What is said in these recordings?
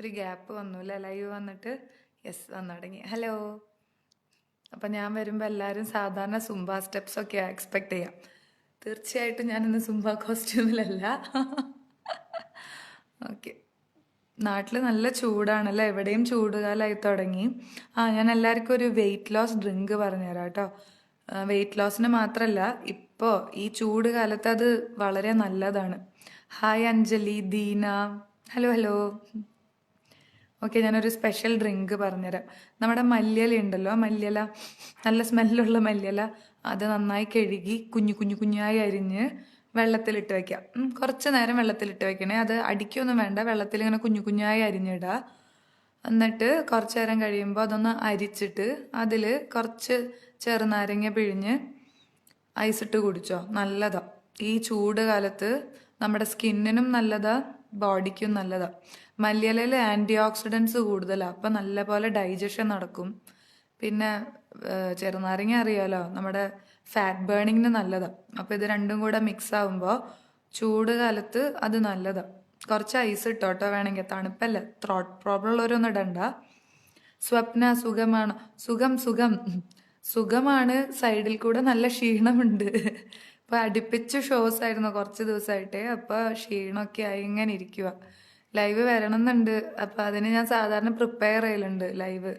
ഒരു ഗ്യാപ്പ് വന്നു അല്ലേ ലൈവ് വന്നിട്ട്? യെസ് വന്നു തുടങ്ങി ഹലോ അപ്പം ഞാൻ വരുമ്പോൾ എല്ലാവരും സാധാരണ സുംബ സ്റ്റെപ്സ് ഒക്കെ എക്സ്പെക്ട് ചെയ്യാം. തീർച്ചയായിട്ടും ഞാനിന്ന് സുംബ കോസ്റ്റ്യൂമിലല്ല ഓക്കെ നാട്ടിൽ നല്ല ചൂടാണല്ലോ? എവിടെയും ചൂടുകാലമായി തുടങ്ങി. ആ ഞാൻ എല്ലാവർക്കും ഒരു വെയിറ്റ് ലോസ് ഡ്രിങ്ക് പറഞ്ഞുതരാം കേട്ടോ. വെയിറ്റ് ലോസിന് മാത്രമല്ല ഇപ്പോൾ ഈ ചൂട് കാലത്ത് അത് വളരെ നല്ലതാണ്. Hi Anjali Deena. Hello hello okay ഞാനൊരു സ്പെഷ്യൽ ഡ്രിങ്ക് പറഞ്ഞുതരാം. നമ്മുടെ മല്ലിയില ഉണ്ടല്ലോ മല്ലിയല നല്ല സ്മെല്ലുള്ള മല്ലിയില അത് നന്നായി കഴുകി കുഞ്ഞു കുഞ്ഞു കുഞ്ഞായി അരിഞ്ഞ് വെള്ളത്തിലിട്ട് വെക്കാം. കുറച്ച് നേരം വെള്ളത്തിലിട്ട് വയ്ക്കണേ അത് അടിക്കൊന്നും വേണ്ട വെള്ളത്തിൽ ഇങ്ങനെ കുഞ്ഞു കുഞ്ഞായി അരിഞ്ഞിടുക എന്നിട്ട് കുറച്ച് നേരം കഴിയുമ്പോൾ അതൊന്ന് അരിച്ചിട്ട് അതിൽ കുറച്ച് ചെറുനാരങ്ങ പിഴിഞ്ഞ് ഐസിട്ട് കുടിച്ചോ. നല്ലതാണ് ഈ ചൂട് കാലത്ത് നമ്മുടെ സ്കിന്നിനും നല്ലതാ. ബോഡിക്കും നല്ലതാണ് മല്ലിയിലയിൽ ആന്റി ഓക്സിഡൻസ് കൂടുതലാണ് അപ്പം നല്ല പോലെ ഡൈജഷൻ നടക്കും. പിന്നെ ചെറുനാരങ്ങ അറിയാലോ? നമ്മുടെ ഫാറ്റ് ബേണിങ്ങിന് നല്ലതാണ് അപ്പം ഇത് രണ്ടും കൂടെ മിക്സ് ആകുമ്പോൾ ചൂട് കാലത്ത് അത് നല്ലതാണ് കുറച്ച് ഐസ് ഇട്ടോട്ടോ വേണമെങ്കിൽ. തണുപ്പല്ല? ത്രോട്ട് പ്രോബ്ലം ഉള്ളവരൊന്നും ഇടണ്ട. സ്വപ്ന സുഖമാണ്. സുഖം സുഖം. സുഖമാണ് സൈഡിൽ കൂടെ നല്ല ക്ഷീണമുണ്ട്. ഇപ്പൊ അടുപ്പിച്ച് ഷോസ് ആയിരുന്നു കുറച്ച് ദിവസമായിട്ട് അപ്പൊ ക്ഷീണമൊക്കെ ആയി ഇങ്ങനെ ഇരിക്കുക ലൈവ് വരണം എന്നുണ്ട് അപ്പൊ അതിന് ഞാൻ സാധാരണ പ്രിപ്പയർ ചെയ്യലുണ്ട് ലൈവ്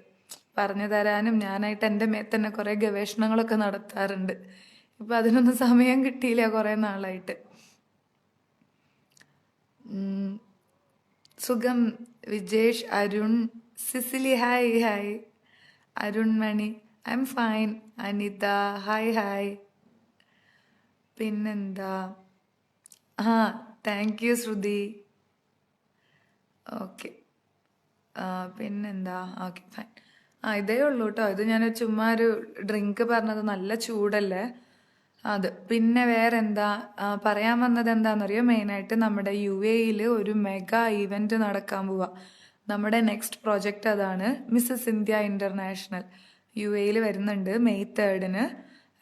പറഞ്ഞു തരാനും ഞാനായിട്ട് എന്റെ മേത്ത് തന്നെ കുറെ ഗവേഷണങ്ങളൊക്കെ നടത്താറുണ്ട്. ഇപ്പൊ അതിനൊന്നും സമയം കിട്ടിയില്ല കുറെ നാളായിട്ട്. സുഖം. Vijesh Arun Cicily hi hi. Arun Mani I am fine. Anitha hi hi. പിന്നെന്താ? ആ താങ്ക് യു ശ്രുതി. ഓക്കെ പിന്നെന്താ? ഓക്കെ ഫൈൻ ആ ഇതേ ഉള്ളൂ കേട്ടോ ഇത് ഞാൻ ചുമ്മാ ഒരു ഡ്രിങ്ക് പറഞ്ഞത് നല്ല ചൂടല്ലേ? അത്. പിന്നെ വേറെ എന്താ പറയാൻ വന്നത് എന്താണെന്നറിയോ മെയിനായിട്ട് നമ്മുടെ യു എയിൽ ഒരു മെഗാ ഇവന്റ് നടക്കാൻ പോവാ. നമ്മുടെ നെക്സ്റ്റ് പ്രോജക്റ്റ് അതാണ് മിസ്സസ് ഇന്ത്യ ഇന്റർനാഷണൽ യു എയിൽ വരുന്നുണ്ട് May തേർഡിന്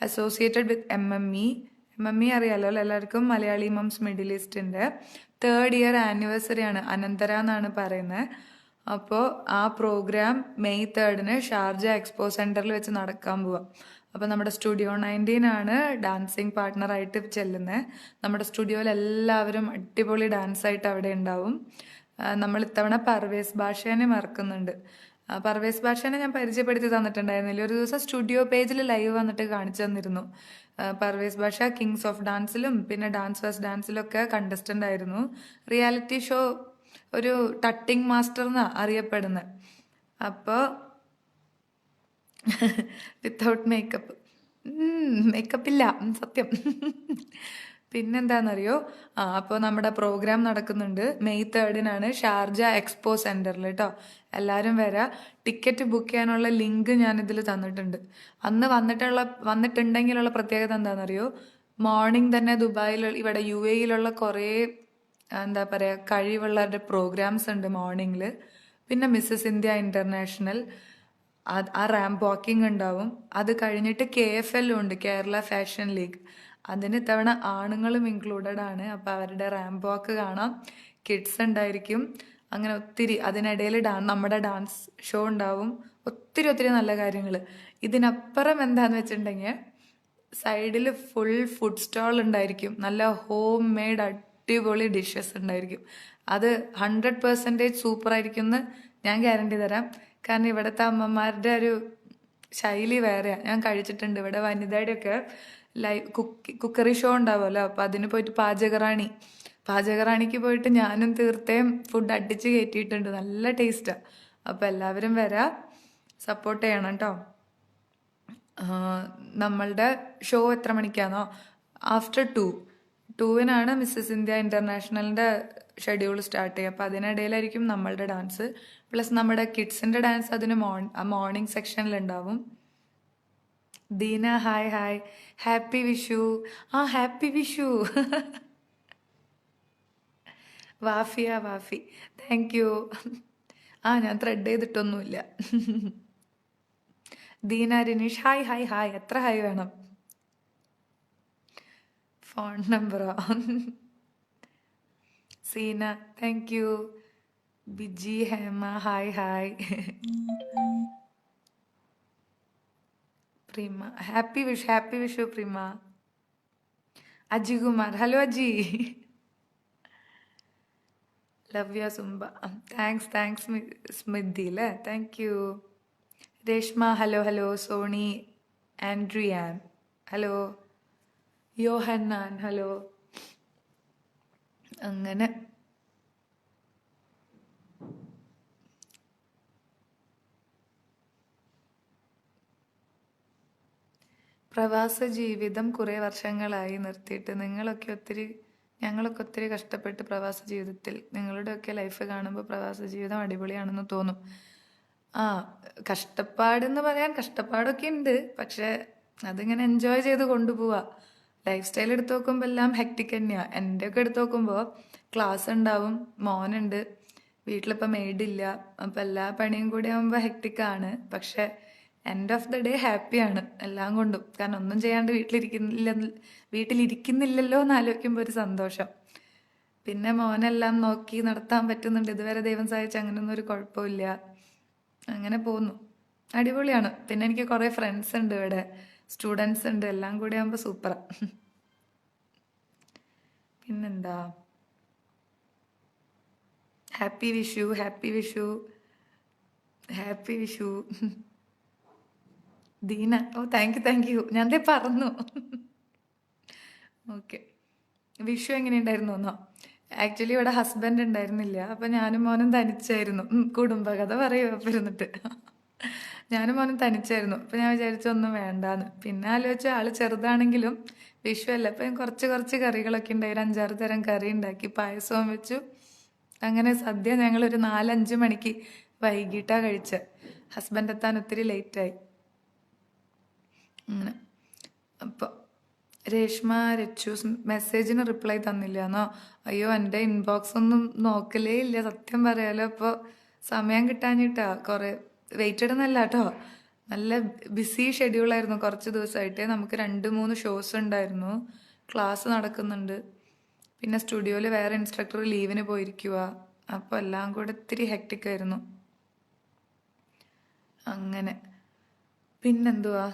associated with M M E E അറിയാലോ അല്ലേ? എല്ലാവർക്കും മലയാളി മംസ് മിഡിൽ ഈസ്റ്റിന്റെ തേർഡ് ഇയർ ആനിവേഴ്സറി ആണ് അനന്തര എന്നാണ് പറയുന്നത് അപ്പോൾ ആ പ്രോഗ്രാം മെയ് തേർഡിന് ഷാർജ എക്സ്പോ സെന്ററിൽ വെച്ച് നടക്കാൻ പോവാം. അപ്പോൾ നമ്മുടെ സ്റ്റുഡിയോ നയന്റീൻ ആണ് ഡാൻസിങ് പാർട്ട്ണറായിട്ട് ചെല്ലുന്നത് നമ്മുടെ സ്റ്റുഡിയോയിൽ എല്ലാവരും അടിപൊളി ഡാൻസ് ആയിട്ട് അവിടെ ഉണ്ടാവും. നമ്മൾ ഇത്തവണ പർവേസ് ഭാഷേനെ മറക്കുന്നുണ്ട്. പർവേസ് ഭാഷേനെ ഞാൻ പരിചയപ്പെടുത്തി തന്നിട്ടുണ്ടായിരുന്നില്ല. ഒരു ദിവസം സ്റ്റുഡിയോ പേജിൽ ലൈവ് വന്നിട്ട് കാണിച്ചു തന്നിരുന്നു. പർവേസ് ഭാഷ കിങ്സ് ഓഫ് ഡാൻസിലും പിന്നെ ഡാൻസ് ഫസ്റ്റ് ഡാൻസിലൊക്കെ കണ്ടസ്റ്റന്റ് ആയിരുന്നു. റിയാലിറ്റി ഷോ ഒരു ടട്ടിങ് മാസ്റ്റർ എന്നാ അറിയപ്പെടുന്നത് അപ്പോൾ വിത്തൗട്ട് മേക്കപ്പ് മേക്കപ്പ് ഇല്ല. സത്യം. പിന്നെന്താണെന്നറിയോ ആ അപ്പോൾ നമ്മുടെ പ്രോഗ്രാം നടക്കുന്നുണ്ട്. മെയ് തേർഡിനാണ് ഷാർജ എക്സ്പോ സെന്ററിൽ കേട്ടോ എല്ലാവരും വരാം. ടിക്കറ്റ് ബുക്ക് ചെയ്യാനുള്ള ലിങ്ക് ഞാൻ ഇതിൽ തന്നിട്ടുണ്ട്. അന്ന് വന്നിട്ടുള്ള വന്നിട്ടുണ്ടെങ്കിലുള്ള പ്രത്യേകത എന്താണെന്നറിയോ മോർണിംഗ് തന്നെ ദുബായിൽ ഇവിടെ യു എയിലുള്ള കുറേ എന്താ പറയുക കഴിവുള്ളവരുടെ പ്രോഗ്രാംസ് ഉണ്ട് മോർണിംഗിൽ പിന്നെ മിസ്സസ് ഇന്ത്യ ഇന്റർനാഷണൽ ആ റാം വാക്കിംഗ് ഉണ്ടാവും. അത് കഴിഞ്ഞിട്ട് കെ എഫ് എല്ലും ഉണ്ട് കേരള ഫാഷൻ ലീഗ് അതിന് ഇത്തവണ ആണുങ്ങളും ഇൻക്ലൂഡഡ് ആണ്. അപ്പൊ അവരുടെ റാമ്പ് വാക്ക് കാണാം. കിഡ്സ് ഉണ്ടായിരിക്കും. അങ്ങനെ ഒത്തിരി അതിനിടയിൽ ഡാൻ നമ്മുടെ ഡാൻസ് ഷോ ഉണ്ടാവും. ഒത്തിരി ഒത്തിരി നല്ല കാര്യങ്ങൾ ഇതിനപ്പുറം എന്താന്ന് വെച്ചിട്ടുണ്ടെങ്കിൽ സൈഡിൽ ഫുൾ ഫുഡ് സ്റ്റാൾ ഉണ്ടായിരിക്കും. നല്ല ഹോം മെയ്ഡ് അടിപൊളി ഡിഷസ് ഉണ്ടായിരിക്കും. അത് ഹൺഡ്രഡ് പെർസെന്റേജ് സൂപ്പർ ആയിരിക്കും എന്ന് ഞാൻ ഗ്യാരണ്ടി തരാം. കാരണം ഇവിടുത്തെ അമ്മമാരുടെ ഒരു ശൈലി വേറെയാണ് ഞാൻ കഴിച്ചിട്ടുണ്ട്. ഇവിടെ വനിതയുടെയൊക്കെ ലൈവ് കുക്ക് കുക്കറി ഷോ ഉണ്ടാവുമല്ലോ? അപ്പം അതിന് പോയിട്ട് പാചകറാണി. പാചകറാണിക്ക് പോയിട്ട് ഞാനും തീർത്തേം ഫുഡ് അടിച്ച് കയറ്റിയിട്ടുണ്ട് നല്ല ടേസ്റ്റാണ് അപ്പം എല്ലാവരും വരാ. സപ്പോർട്ട് ചെയ്യണം കേട്ടോ നമ്മളുടെ ഷോ എത്ര മണിക്കാണോ ആഫ്റ്റർ ടു ടൂവിനാണ് മിസ്സസ് ഇന്ത്യ ഇന്റർനാഷണലിന്റെ ഷെഡ്യൂൾ സ്റ്റാർട്ട് ചെയ്യുക. അപ്പം അതിനിടയിലായിരിക്കും നമ്മളുടെ ഡാൻസ് പ്ലസ് നമ്മുടെ കിഡ്സിന്റെ ഡാൻസ് അതിന് മോർണിംഗ് സെക്ഷനിൽ ഉണ്ടാവും ദീന ഹായ് ഹായ് ഹാപ്പി വിഷു. ആ happy Vishu. Wafiya Wafi. Thank you ആ ഞാൻ thread ചെയ്തിട്ടൊന്നുമില്ല. Deena Ranish hi hi hi എത്ര ഹായ് വേണം? ഫോൺ നമ്പറോ Seena thank you Biji Hema hi hi Prima happy Vishu happy Vishu Prima Aji Kumar hello Aji Lavya Zumba thanks thanks Smithi അല്ലേ thank you Reshma hello hello Soni Andrian hello Yohannan hello അങ്ങനെ പ്രവാസ ജീവിതം കുറേ വർഷങ്ങളായി നിർത്തിയിട്ട് നിങ്ങളൊക്കെ ഒത്തിരി ഞങ്ങളൊക്കെ ഒത്തിരി കഷ്ടപ്പെട്ട് പ്രവാസ ജീവിതത്തിൽ നിങ്ങളുടെയൊക്കെ ലൈഫ് കാണുമ്പോൾ പ്രവാസ ജീവിതം അടിപൊളിയാണെന്ന് തോന്നും. ആ കഷ്ടപ്പാടെന്ന് പറയാൻ കഷ്ടപ്പാടൊക്കെ ഉണ്ട്. പക്ഷെ അതിങ്ങനെ എൻജോയ് ചെയ്ത് കൊണ്ടുപോവാ. ലൈഫ് സ്റ്റൈൽ എടുത്ത് നോക്കുമ്പോൾ എല്ലാം ഹെക്ടിക് തന്നെയാണ് എന്റെ ഒക്കെ എടുത്ത് നോക്കുമ്പോൾ ക്ലാസ് ഉണ്ടാവും മോനുണ്ട്. വീട്ടിലിപ്പോൾ മെയ്ഡില്ല അപ്പം എല്ലാ പണിയും കൂടി ആകുമ്പോൾ ഹെക്ടിക്കാണ് പക്ഷെ എൻഡ് ഓഫ് ദ ഡേ ഹാപ്പിയാണ് എല്ലാം കൊണ്ടും. കാരണം ഒന്നും ചെയ്യാണ്ട് വീട്ടിലിരിക്കുന്നില്ല വീട്ടിലിരിക്കുന്നില്ലല്ലോ എന്ന് ആലോചിക്കുമ്പോൾ ഒരു സന്തോഷം. പിന്നെ മോനെല്ലാം നോക്കി നടത്താൻ പറ്റുന്നുണ്ട്. ഇതുവരെ ദൈവം സഹായിച്ച അങ്ങനെയൊന്നും ഒരു കുഴപ്പമില്ല. അങ്ങനെ പോകുന്നു അടിപൊളിയാണ്. പിന്നെ എനിക്ക് കുറേ ഫ്രണ്ട്സ് ഉണ്ട് ഇവിടെ. സ്റ്റുഡൻസ് ഉണ്ട്. എല്ലാം കൂടി ആകുമ്പോൾ സൂപ്പറാ പിന്നെന്താ? Happy Vishu happy Vishu happy Vishu. Deena. Oh thank you thank you ഞാൻ ദേ പറഞ്ഞു. ഓക്കെ വിഷു എങ്ങനെയുണ്ടായിരുന്നു എന്നോ? ആക്ച്വലി ഇവിടെ ഹസ്ബൻഡ് ഉണ്ടായിരുന്നില്ല. അപ്പം ഞാനും മോനും തനിച്ചായിരുന്നു. കുടുംബകഥ പറയൂ അപ്പം ഇരുന്നിട്ട്. ഞാനും മോനും തനിച്ചായിരുന്നു. അപ്പം ഞാൻ വിചാരിച്ചു ഒന്നും വേണ്ടാന്ന്. പിന്നെ ആലോചിച്ചു ആൾ ചെറുതാണെങ്കിലും വിഷു അല്ല. അപ്പം കുറച്ച് കുറച്ച് കറികളൊക്കെ ഉണ്ടായി. അഞ്ചാറ് തരം കറി ഉണ്ടാക്കി. പായസവും വെച്ചു. അങ്ങനെ സദ്യ ഞങ്ങളൊരു നാലഞ്ച് മണിക്ക് വൈകിട്ടാണ് കഴിച്ചത് ഹസ്ബൻഡ് എത്താൻ ഒത്തിരി ലേറ്റായി അങ്ങനെ. അപ്പോൾ രേഷ്മ രച്ചൂസ് മെസ്സേജിന് റിപ്ലൈ തന്നില്ല. എന്നോ അയ്യോ എന്റെ ഇൻബോക്സ് ഒന്നും നോക്കലേ ഇല്ല. സത്യം പറയാലോ അപ്പോൾ സമയം കിട്ടാഞ്ഞിട്ടാ. കുറേ വെയിറ്റ് ഇടുന്നല്ല കേട്ടോ നല്ല ബിസി ഷെഡ്യൂളായിരുന്നു കുറച്ച് ദിവസമായിട്ട് നമുക്ക് രണ്ട് മൂന്ന് ഷോസ് ഉണ്ടായിരുന്നു. ക്ലാസ് നടക്കുന്നുണ്ട്. പിന്നെ സ്റ്റുഡിയോയിൽ വേറെ ഇൻസ്ട്രക്ടർ ലീവിന് പോയിരിക്കുക അപ്പോൾ എല്ലാം കൂടെ ഇത്തിരി ഹെക്ടിക് ആയിരുന്നു. അങ്ങനെ. പിന്നെന്തുവാ?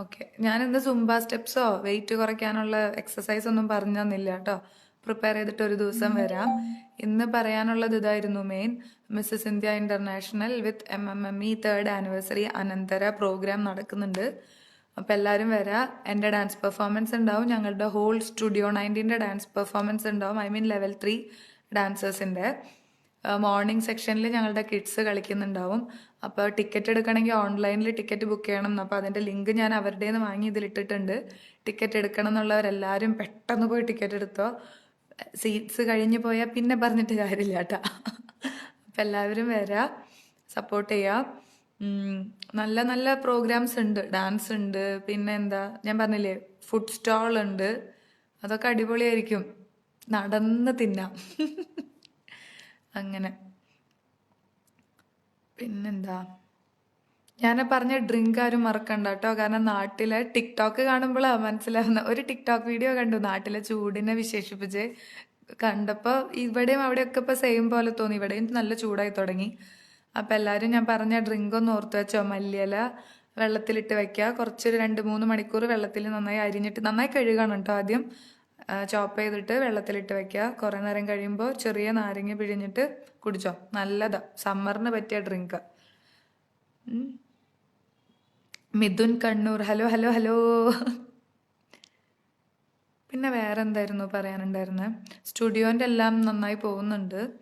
ഓക്കെ. ഞാനിന്ന് സുംബ സ്റ്റെപ്സോ വെയിറ്റ് കുറയ്ക്കാനുള്ള എക്സസൈസ് ഒന്നും പറഞ്ഞു തന്നില്ല കേട്ടോ. പ്രിപ്പയർ ചെയ്തിട്ട് ഒരു ദിവസം വരാം. ഇന്ന് പറയാനുള്ളത് ഇതായിരുന്നു main. Mrs India international with M M M E third anniversary Anantara program നടക്കുന്നുണ്ട്. അപ്പം എല്ലാവരും വരാം. എന്റെ ഡാൻസ് പെർഫോമൻസ് ഉണ്ടാവും. ഞങ്ങളുടെ ഹോൾ സ്റ്റുഡിയോ നയന്റീന്റെ ഡാൻസ് പെർഫോമൻസ് ഉണ്ടാവും. ഐ മീൻ ലെവൽ ത്രീ ഡാൻസേഴ്സിന്റെ. മോർണിംഗ് സെക്ഷനിൽ ഞങ്ങളുടെ കിഡ്സ് കളിക്കുന്നുണ്ടാവും. അപ്പോൾ ടിക്കറ്റ് എടുക്കണമെങ്കിൽ ഓൺലൈനിൽ ടിക്കറ്റ് ബുക്ക് ചെയ്യണം അപ്പോൾ അതിന്റെ ലിങ്ക് ഞാൻ അവരുടെ നിന്ന് വാങ്ങി ഇതിലിട്ടിട്ടുണ്ട്. ടിക്കറ്റ് എടുക്കണം എന്നുള്ളവരെല്ലാവരും പെട്ടെന്ന് പോയി ടിക്കറ്റ് എടുത്തോ. സീറ്റ്സ് കഴിഞ്ഞ് പോയാൽ പിന്നെ പറഞ്ഞിട്ട് കാര്യമില്ല കേട്ടോ അപ്പം എല്ലാവരും വരാം. സപ്പോർട്ട് ചെയ്യാം. നല്ല നല്ല പ്രോഗ്രാംസ് ഉണ്ട്. ഡാൻസ് ഉണ്ട്. പിന്നെ എന്താ ഞാൻ പറഞ്ഞില്ലേ ഫുഡ് സ്റ്റാൾ ഉണ്ട്. അതൊക്കെ അടിപൊളിയായിരിക്കും. നടന്ന് തിന്നാം. അങ്ങനെ. പിന്നെന്താ? ഞാൻ പറഞ്ഞ ഡ്രിങ്ക് ആരും മറക്കണ്ട കേട്ടോ കാരണം നാട്ടിലെ ടിക്ടോക്ക് കാണുമ്പോഴാണ് മനസ്സിലാവുന്ന. ഒരു ടിക്ടോക്ക് വീഡിയോ കണ്ടു നാട്ടിലെ ചൂടിനെ വിശേഷിപ്പിച്ച്. കണ്ടപ്പോൾ ഇവിടെയും അവിടെയൊക്കെ ഇപ്പോൾ സെയിം പോലെ തോന്നി. ഇവിടെയും നല്ല ചൂടായി തുടങ്ങി. അപ്പം എല്ലാവരും ഞാൻ പറഞ്ഞ ഡ്രിങ്ക് ഒന്ന് ഓർത്ത് വെച്ചോ. മല്ലിയില വെള്ളത്തിലിട്ട് വെക്കുക കുറച്ചൊരു രണ്ട് മൂന്ന് മണിക്കൂർ വെള്ളത്തിൽ നന്നായി അരിഞ്ഞിട്ട് നന്നായി കഴുകണം കേട്ടോ ആദ്യം. ചോപ്പ് ചെയ്തിട്ട് വെള്ളത്തിലിട്ട് വെക്കുക. കുറേ നേരം കഴിയുമ്പോൾ ചെറിയ നാരങ്ങ പിഴിഞ്ഞിട്ട് കുടിച്ചോ. നല്ലതാ. സമ്മറിന് പറ്റിയ drink Mithun Kannur. Hello hello hello. പിന്നെ വേറെ എന്തായിരുന്നു പറയാനുണ്ടായിരുന്നത് സ്റ്റുഡിയോന്റെ എല്ലാം നന്നായി പോകുന്നുണ്ട്.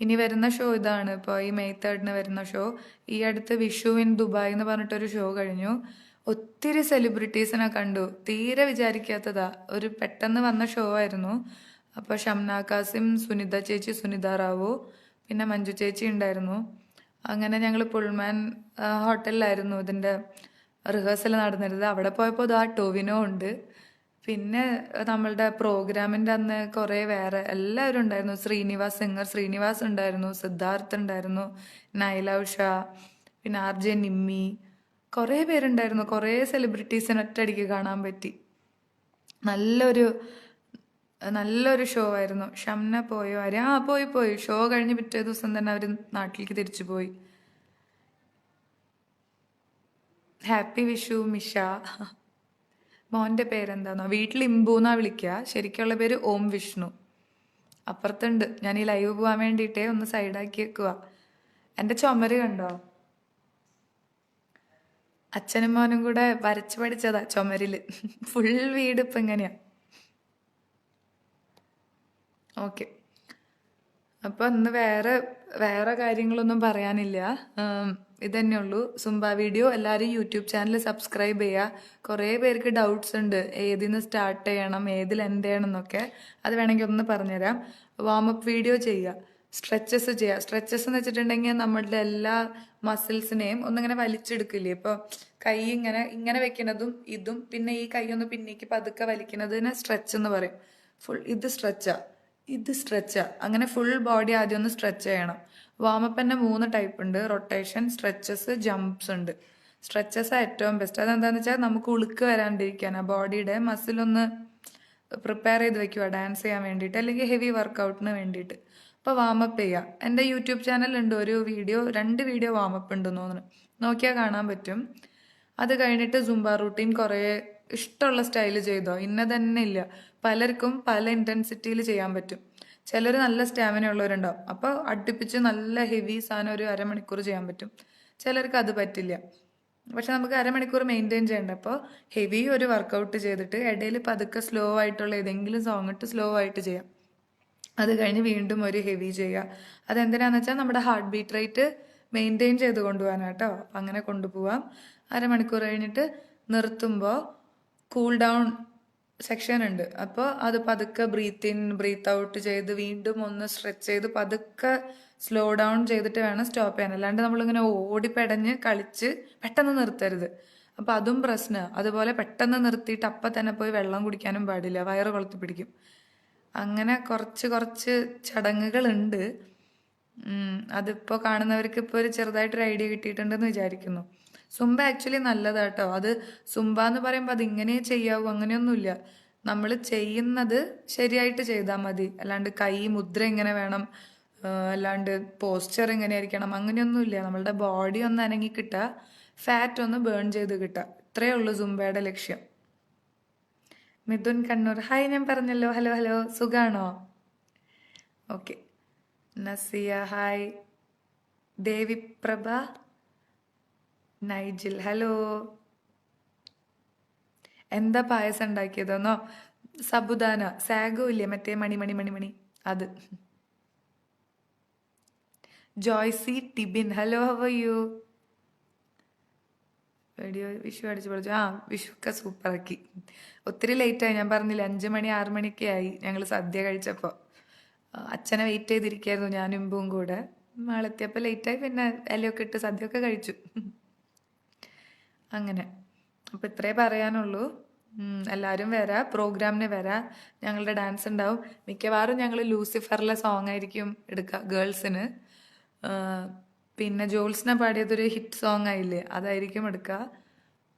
ഇനി വരുന്ന ഷോ ഇതാണ്. ഇപ്പോൾ ഈ മെയ് തേർഡിന് വരുന്ന ഷോ ഈ അടുത്ത് വിഷു ഇൻ ദുബായ് എന്ന് പറഞ്ഞിട്ടൊരു ഷോ കഴിഞ്ഞു. ഒത്തിരി സെലിബ്രിറ്റീസിനെ കണ്ടു. തീരെ വിചാരിക്കാത്തതാ. ഒരു പെട്ടെന്ന് വന്ന ഷോ ആയിരുന്നു. അപ്പോൾ ഷംന കാസിം സുനിത ചേച്ചി സുനിത റാവു പിന്നെ മഞ്ജു ചേച്ചി ഉണ്ടായിരുന്നു. അങ്ങനെ ഞങ്ങൾ പുൾമാൻ ഹോട്ടലിലായിരുന്നു ഇതിന്റെ റിഹേഴ്സൽ നടന്നിരുന്നത്. അവിടെ പോയപ്പോൾ ആ ടോവിനോ ഉണ്ട്. പിന്നെ നമ്മളുടെ പ്രോഗ്രാമിന്റെ അന്ന് കുറേ വേറെ എല്ലാവരും ഉണ്ടായിരുന്നു. ശ്രീനിവാസ് സിംഗർ ശ്രീനിവാസ് ഉണ്ടായിരുന്നു സിദ്ധാർത്ഥ് ഉണ്ടായിരുന്നു നൈല ഉഷ പിന്നെ ആർ ജെ നിമ്മി കുറേ പേരുണ്ടായിരുന്നു. കുറേ സെലിബ്രിറ്റീസിനെ ഒറ്റയടിക്ക് കാണാൻ പറ്റി. നല്ലൊരു നല്ലൊരു ഷോ ആയിരുന്നു. ഷംന പോയോ ആര് ആ പോയി പോയി. ഷോ കഴിഞ്ഞ് പിറ്റേ ദിവസം തന്നെ അവർ നാട്ടിലേക്ക് തിരിച്ചു പോയി. ഹാപ്പി വിഷു മിഷ. മോന്റെ പേരെന്താണോ വീട്ടിൽ ഇമ്പൂന്നാ വിളിക്കുക ശരിക്കുള്ള പേര് ഓം വിഷ്ണു. അപ്പുറത്തുണ്ട്. ഞാൻ ഈ ലൈവ് പോകാൻ വേണ്ടിയിട്ടേ ഒന്ന് സൈഡാക്കി വെക്കുക എന്റെ ചുമര് കണ്ടോ? അച്ഛനും മോനും കൂടെ വരച്ചു പഠിച്ചതാ ചുമരിൽ. ഫുൾ വീട് ഇപ്പൊ എങ്ങനെയാ ഓക്കെ. അപ്പോൾ ഇന്ന് വേറെ വേറെ കാര്യങ്ങളൊന്നും പറയാനില്ല. ഇതന്നെ ഉള്ളൂ. Zumba video. എല്ലാവരും യൂട്യൂബ് ചാനൽ സബ്സ്ക്രൈബ് ചെയ്യുക കുറേ പേർക്ക് ഡൗട്ട്സ് ഉണ്ട്. ഏതിന്ന് സ്റ്റാർട്ട് ചെയ്യണം ഏതിൽ എന്ത് ചെയ്യണം എന്നൊക്കെ. അത് വേണമെങ്കിൽ ഒന്ന് പറഞ്ഞുതരാം. വാമപ്പ് വീഡിയോ ചെയ്യുക സ്ട്രെച്ചസ് ചെയ്യുക സ്ട്രെച്ചസ് എന്ന് വെച്ചിട്ടുണ്ടെങ്കിൽ നമ്മളുടെ എല്ലാ മസിൽസിനെയും ഒന്നിങ്ങനെ വലിച്ചെടുക്കില്ലേ? ഇപ്പോൾ കൈ ഇങ്ങനെ ഇങ്ങനെ വെക്കുന്നതും ഇതും പിന്നെ ഈ കൈ ഒന്ന് പിന്നേക്ക് പതുക്കെ വലിക്കുന്നതിനെ സ്ട്രെച്ച് എന്ന് പറയും. ഫുൾ ഇത് സ്ട്രെച്ചാ. ഇത് സ്ട്രെച്ചാ. അങ്ങനെ ഫുൾ ബോഡി ആദ്യം ഒന്ന് സ്ട്രെച്ച് ചെയ്യണം. വാമപ്പ് തന്നെ മൂന്ന് ടൈപ്പ് ഉണ്ട്. റൊട്ടേഷൻ സ്ട്രെച്ചസ് ജംപ്സ് ഉണ്ട്. സ്ട്രെച്ചസ് ഏറ്റവും ബെസ്റ്റ് അതെന്താണെന്ന് വെച്ചാൽ നമുക്ക് ഉളുക്ക് വരാണ്ടിരിക്കാനാ. ബോഡിയുടെ മസിൽ ഒന്ന് പ്രിപ്പയർ ചെയ്ത് വെക്കുക ഡാൻസ് ചെയ്യാൻ വേണ്ടിയിട്ട് അല്ലെങ്കിൽ ഹെവി വർക്കൗട്ടിന് വേണ്ടിയിട്ട്. അപ്പോൾ വാമപ്പ് ചെയ്യുക എന്റെ യൂട്യൂബ് ചാനലുണ്ട് ഒരു വീഡിയോ രണ്ട് വീഡിയോ വാമപ്പ് ഉണ്ടെന്ന് തോന്നുന്നു. നോക്കിയാൽ കാണാൻ പറ്റും. അത് കഴിഞ്ഞിട്ട് സുംബ റൂട്ടീൻ കുറേ ഇഷ്ടമുള്ള സ്റ്റൈൽ ചെയ്തോ? ഇന്ന തന്നെ ഇല്ല. പലർക്കും പല ഇന്റൻസിറ്റിയിൽ ചെയ്യാൻ പറ്റും. ചിലർ നല്ല സ്റ്റാമിന ഉള്ളവരുണ്ടാവും. അപ്പോൾ അടുപ്പിച്ച് നല്ല ഹെവി സാധനം ഒരു അരമണിക്കൂർ ചെയ്യാൻ പറ്റും. ചിലർക്ക് അത് പറ്റില്ല. പക്ഷെ നമുക്ക് അരമണിക്കൂർ മെയിന്റെയിൻ ചെയ്യണ്ട? അപ്പോൾ ഹെവി ഒരു വർക്കൗട്ട് ചെയ്തിട്ട് ഇടയിൽ പതുക്കെ സ്ലോ ആയിട്ടുള്ള ഏതെങ്കിലും സോങ് ഇട്ട് സ്ലോ ആയിട്ട് ചെയ്യാം. അത് കഴിഞ്ഞ് വീണ്ടും ഒരു ഹെവി ചെയ്യുക. അതെന്തിനാന്ന് വെച്ചാൽ നമ്മുടെ ഹാർട്ട് ബീറ്റ് റേറ്റ് മെയിന്റെയിൻ ചെയ്ത് കൊണ്ടുപോകാനാട്ടോ അപ്പം അങ്ങനെ കൊണ്ടുപോവാം. അരമണിക്കൂർ കഴിഞ്ഞിട്ട് നിർത്തുമ്പോൾ കൂൾ ഡൗൺ സെക്ഷൻ ഉണ്ട്. അപ്പോൾ അത് പതുക്കെ ബ്രീത്ത് ഇൻ ബ്രീത്ത് ഔട്ട് ചെയ്ത് വീണ്ടും ഒന്ന് സ്ട്രെച്ച് ചെയ്ത് പതുക്കെ സ്ലോ ഡൗൺ ചെയ്തിട്ട് വേണം സ്റ്റോപ്പ് ചെയ്യാൻ. അല്ലാണ്ട് നമ്മളിങ്ങനെ ഓടിപ്പെടഞ്ഞ് കളിച്ച് പെട്ടെന്ന് നിർത്തരുത്. അപ്പം അതും പ്രശ്നമാണ് അതുപോലെ പെട്ടെന്ന് നിർത്തിയിട്ട് അപ്പം തന്നെ പോയി വെള്ളം കുടിക്കാനും പാടില്ല. വയറ് കൊളുത്തി പിടിക്കും അങ്ങനെ കുറച്ച് കുറച്ച് ചടങ്ങുകളുണ്ട്. അതിപ്പോൾ അതിപ്പോ കാണുന്നവർക്ക് ഇപ്പോൾ ഒരു ചെറുതായിട്ടൊരു ഐഡിയ കിട്ടിയിട്ടുണ്ടെന്ന് വിചാരിക്കുന്നു. സുംബ ആക്ച്വലി നല്ലതാട്ടോ. അത് സുംബ എന്ന് പറയുമ്പോൾ അത് ഇങ്ങനെ ചെയ്യാവൂ അങ്ങനെയൊന്നുമില്ല. നമ്മൾ ചെയ്യുന്നത് ശരിയായിട്ട് ചെയ്താൽ മതി. അല്ലാണ്ട് കൈ മുദ്ര എങ്ങനെ വേണം അല്ലാണ്ട് പോസ്ചർ എങ്ങനെ ആയിരിക്കണം അങ്ങനെയൊന്നുമില്ല. നമ്മളുടെ ബോഡി ഒന്ന് അനങ്ങി കിട്ടുക ഫാറ്റ് ഒന്ന് ബേൺ ചെയ്ത് കിട്ടുക ഇത്രയേ ഉള്ളൂ സുംബയുടെ ലക്ഷ്യം. മിഥുൻ കണ്ണൂർ. ഹായ് ഞാൻ പറഞ്ഞല്ലോ. ഹലോ ഹലോ സുഖാണോ? Okay Nasiya hi Deviprabha Nigel. Hello എന്താ പായസം ഉണ്ടാക്കിയതെന്നോ സബുദാന. സാഗോ ഇല്ലേ? മറ്റേ മണി മണി മണി മണി. അത്. Joycy Tibin. Hello how you video Vishu അടിച്ച് പൊളിച്ചു. ആ വിഷു ഒക്കെ സൂപ്പറാക്കി. ഒത്തിരി ലേറ്റായി ഞാൻ പറഞ്ഞില്ല അഞ്ച് മണി ആറ് മണിയൊക്കെ ആയി. ഞങ്ങൾ സദ്യ കഴിച്ചപ്പോൾ അച്ഛനെ വെയിറ്റ് ചെയ്തിരിക്കായിരുന്നു ഞാൻ ഇമ്പും കൂടെ. ആളെത്തിയപ്പോൾ ലേറ്റായി പിന്നെ ഇലയൊക്കെ ഇട്ട് സദ്യയൊക്കെ കഴിച്ചു. അങ്ങനെ. അപ്പോൾ ഇത്രേ പറയാനുള്ളൂ. എല്ലാവരും വരാ പ്രോഗ്രാമിന് വരാ. ഞങ്ങളുടെ ഡാൻസ് ഉണ്ടാവും. മിക്കവാറും ഞങ്ങൾ ലൂസിഫറിലെ സോങ് ആയിരിക്കും എടുക്കുക ഗേൾസിന് പിന്നെ ജോൾസിനെ പാടിയതൊരു ഹിറ്റ് സോങ് ആയില്ലേ അതായിരിക്കും എടുക്കുക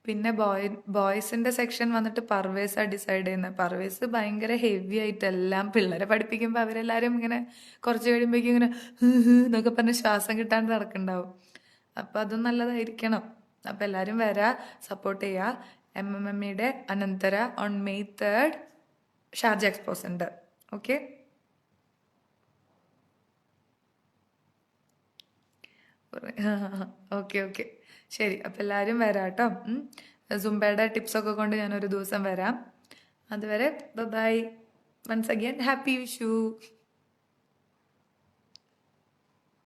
പിന്നെ ബോയ് ബോയ്സിന്റെ സെക്ഷൻ വന്നിട്ട് പർവേസാ ഡിസൈഡ് ചെയ്യുന്നത് പർവേസ് ഭയങ്കര ഹെവി ആയിട്ട് എല്ലാം പിള്ളേരെ പഠിപ്പിക്കുമ്പോൾ അവരെല്ലാവരും ഇങ്ങനെ കുറച്ച് കഴിയുമ്പോഴേക്കും ഇങ്ങനെ എന്നൊക്കെ പറഞ്ഞ് ശ്വാസം കിട്ടാണ്ട് നടക്കുന്നുണ്ടാവും അപ്പം അതും നല്ലതായിരിക്കണം. അപ്പം എല്ലാവരും വരാ സപ്പോർട്ട് ചെയ്യുക എം എം എം ഇയുടെ Anantara on May third Sharjah expo centre okay okay okay ശരി അപ്പം എല്ലാവരും വരാം കേട്ടോ സുംബയുടെ ടിപ്സൊക്കെ കൊണ്ട് ഞാനൊരു ദിവസം വരാം. അതുവരെ bye once again happy Vishu.